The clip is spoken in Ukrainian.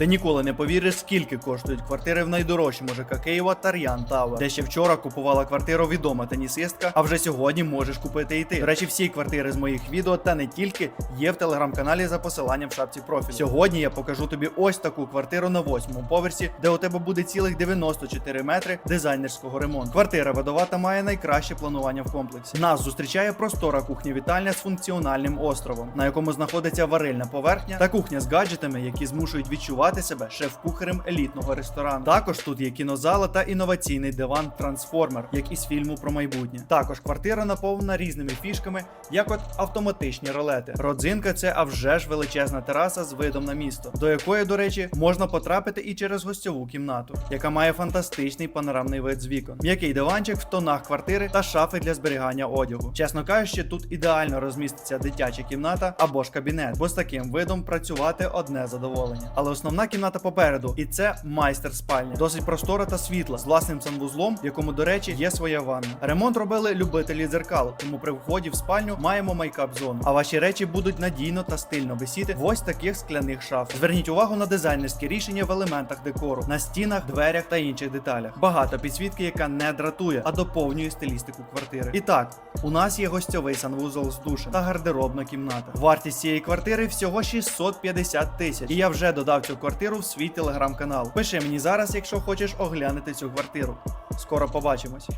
Ти ніколи не повіриш, скільки коштують квартири в найдорожчому ЖК Києва Тар'ян Тауер, де ще вчора купувала квартиру відома тенісистка, а вже сьогодні можеш купити і ти. До речі, всі квартири з моїх відео та не тільки є в телеграм-каналі за посиланням в шапці профілю. Сьогодні я покажу тобі ось таку квартиру на восьмому поверсі, де у тебе буде цілих 94 метри дизайнерського ремонту. Квартира видовата має найкраще планування в комплексі. Нас зустрічає простора кухня-вітальня з функціональним островом, на якому знаходиться варильна поверхня та кухня з гаджетами, які змушують відчувати себе шеф-кухарем елітного ресторану. Також тут є кінозала та інноваційний диван трансформер, як із фільму про майбутнє. Також квартира наповнена різними фішками, як от автоматичні ролети. Родзинка це а вже ж величезна тераса з видом на місто, до якої, до речі, можна потрапити і через гостьову кімнату, яка має фантастичний панорамний вид з вікон, м'який диванчик в тонах квартири та шафи для зберігання одягу. Чесно кажучи, тут ідеально розміститься дитяча кімната або ж кабінет, бо з таким видом працювати одне задоволення. Але основна кімната попереду, і це майстер спальня, досить простора та світла з власним санвузлом, в якому, до речі, є своя ванна. Ремонт робили любителі дзеркал, тому при вході в спальню маємо майкап зону. А ваші речі будуть надійно та стильно висіти в ось таких скляних шаф. Зверніть увагу на дизайнерські рішення в елементах декору, на стінах, дверях та інших деталях. Багато підсвітки, яка не дратує, а доповнює стилістику квартири. І так, у нас є гостьовий санвузол з душем та гардеробна кімната. Вартість цієї квартири всього 650 тисяч. І я вже додав цю квартиру в свій телеграм-канал. Пиши мені зараз, якщо хочеш оглянути цю квартиру. Скоро побачимось.